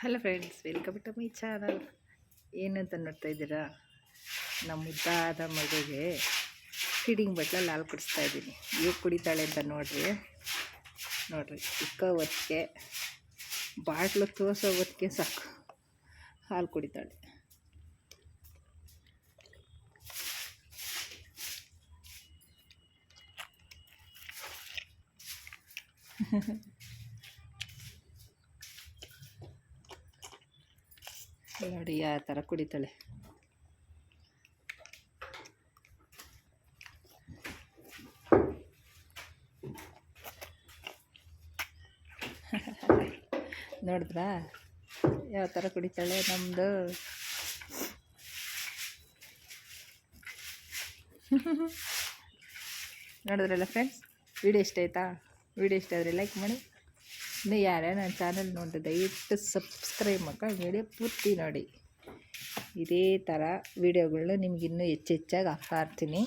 Hello friends welcome to my channel ಏನಂತ ನೋಡ್ತಾ ಇದ್ದೀರಾ? ನಮ್ಮ ಮುದ್ದಾದ ಮಗುಗೆ ಫೀಡಿಂಗ್ ಬಟ್ಲಲ್ಲಿ ಹಾಲು ಕುಡಿಸ್ತಾ ಇದ್ದೀನಿ. ಈಗ ಕುಡಿತಾಳೆ ಅಂತ ನೋಡ್ರಿ. ನೋಡ್ರಿ, ಇಕ್ಕ ಹೊತ್ತಿಗೆ, ಬಾಟ್ಲು ತೋರಿಸೋ ಹೊತ್ತಿಗೆ ಸಾಕು. ಹಾಲು ಕುಡಿತಾಳೆ. ನೋಡಿ ಯಾವ ಥರ ಕುಡಿತಾಳೆ. ನೋಡಿದ್ರಾ? ಯಾವ ಥರ ಕುಡಿತಾಳೆ ನಮ್ಮದು ನೋಡಿದ್ರಲ್ಲ ಫ್ರೆಂಡ್ಸ್ ವಿಡಿಯೋ ಇಷ್ಟ ಆಯಿತಾ? ವಿಡಿಯೋ ಇಷ್ಟ ಆದರೆ ಲೈಕ್ ಮಾಡಿ. ಇನ್ನು ಯಾರ್ಯಾರು ನನ್ನ ಚಾನಲ್ ನೋಡಿ ದಯವಿಟ್ಟು ಸಬ್ಸ್ಕ್ರೈಬ್ ಮಾಡ್ಕೊಂಡು ವಿಡಿಯೋ ಪೂರ್ತಿ ನೋಡಿ. ಇದೇ ಥರ ವೀಡಿಯೋಗಳನ್ನ ನಿಮ್ಗೆ ಇನ್ನೂ ಹೆಚ್ಚು ಹೆಚ್ಚಾಗಿ ಹಾಕ್ತಾ ಇರ್ತೀನಿ.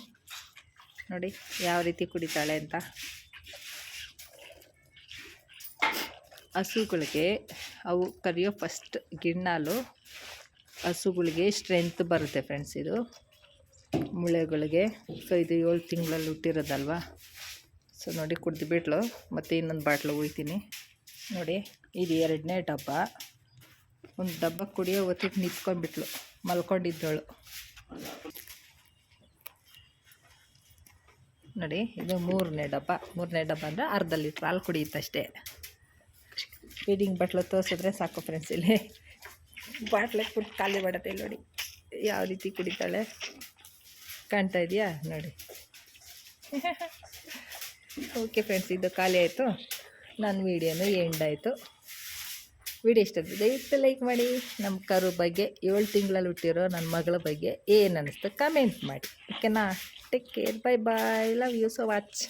ನೋಡಿ ಯಾವ ರೀತಿ ಕುಡಿತಾಳೆ ಅಂತ. ಹಸುಗಳಿಗೆ ಅವು ಕರಿಯೋ ಫಸ್ಟ್ ಗಿಣ್ಣಾಲು ಹಸುಗಳಿಗೆ ಸ್ಟ್ರೆಂತ್ ಬರುತ್ತೆ ಫ್ರೆಂಡ್ಸ್ ಇದು. ಮುಳೆಗಳಿಗೆ ಸೊ ಇದು ಏಳು ತಿಂಗಳಲ್ಲಿ ಹುಟ್ಟಿರೋದಲ್ವ? ಸೊ ನೋಡಿ ಕುಡ್ದು ಬಿಟ್ಲು, ಮತ್ತು ಇನ್ನೊಂದು ಬಾಟ್ಲು ಉಯ್ತೀನಿ ನೋಡಿ, ಇದು ಎರಡನೇ ಡಬ್ಬ. ಒಂದು ಡಬ್ಬ ಕುಡಿಯೋ ಹೊತ್ತಿಗೆ ನಿಂತ್ಕೊಂಡ್ಬಿಟ್ಲು, ಮಲ್ಕೊಂಡಿದ್ದಳು. ನೋಡಿ, ಇದು ಮೂರನೇ ಡಬ್ಬ. ಮೂರನೇ ಡಬ್ಬ ಅಂದರೆ ಅರ್ಧ ಲೀಟ್ರ್ ಹಾಲು ಕುಡಿಯುತ್ತಷ್ಟೇ. ಫೀಡಿಂಗ್ ಬಾಟ್ಲು ತೋರಿಸಿದ್ರೆ ಸಾಕು ಫ್ರೆಂಡ್ಸ್ ಇಲ್ಲಿ. ಬಾಟ್ಲಿಗೆ ಫುಡ್ ಖಾಲಿ ಮಾಡತ್ತೆ ನೋಡಿ. ಯಾವ ರೀತಿ ಕುಡಿತಾಳೆ? ಕಾಣ್ತಾ ಇದೆಯಾ? ನೋಡಿ. ಓಕೆ ಫ್ರೆಂಡ್ಸ್ ಇದು ಖಾಲಿ ಆಯಿತು. ನನ್ನ ವೀಡಿಯೋನು ಎಂಡ್ ಆಯಿತು. ವಿಡಿಯೋ ಇಷ್ಟ ದಯವಿಟ್ಟು ಲೈಕ್ ಮಾಡಿ, ನಮ್ಮ ಕರು ಬಗ್ಗೆ, ಏಳು ತಿಂಗಳಲ್ಲಿ ಹುಟ್ಟಿರೋ ನನ್ನ ಮಗಳ ಬಗ್ಗೆ ಏನು ಅನ್ನಿಸ್ತು ಕಮೆಂಟ್ ಮಾಡಿ. ಓಕೆನಾ? Take care bye bye love you so watch